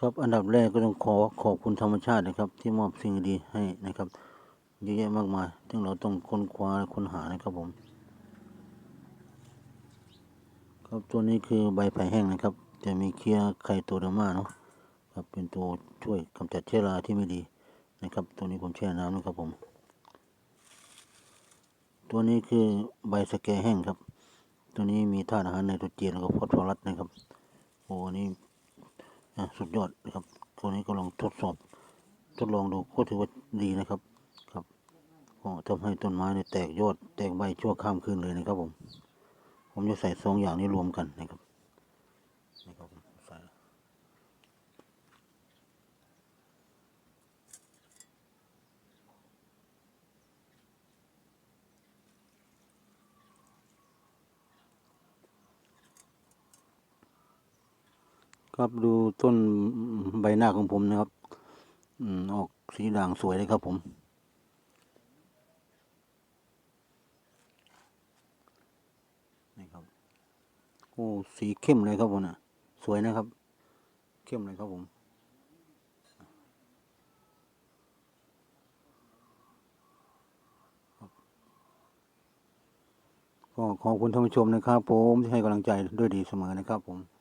ครับอันดับแรกก็ต้องขอขอบคุณธรรมชาตินะครับ ที่มอบสิ่งดีให้นะครับเยอะแยะมากมายซึ่งเราต้องค้นคว้าค้นหานะครับผม ครับตัวนี้คือใบไผ่แห้งนะครับ จะมีเคี้ยไข่ตัวเดอร์มาเนาะครับเป็นตัวช่วยกำจัดเชื้อราที่ไม่ดีนะครับ ตัวนี้ผมแช่น้ำนะครับผม ตัวนี้คือใบสแกแห้งครับ ตัวนี้มีธาตุอาหารไนโตรเจนแล้วก็ฟอสฟอรัสนะครับโอ้นี่ สุดยอดนะครับ ตัวนี้ก็ลองทดสอบ ทดลองดูก็ถือว่าดีนะครับ ครับ ก็ทำให้ต้นไม้เนี่ยแตกยอด แตกใบชั่วข้ามคืนเลยนะครับผม ผมจะใส่สองอย่างนี้รวมกันนะครับนี่ครับผมใส่ ครับดูต้นใบหน้าของผมนะครับอืมออกสีด่างสวยเลยครับผม นี่ครับ โอ้สีเข้มเลยครับผมนะสวยนะครับ เข้มเลยครับผมก็ขอบคุณท่านผู้ชมนะครับ ผมที่ให้กำลังใจด้วยดีเสมอนะครับผม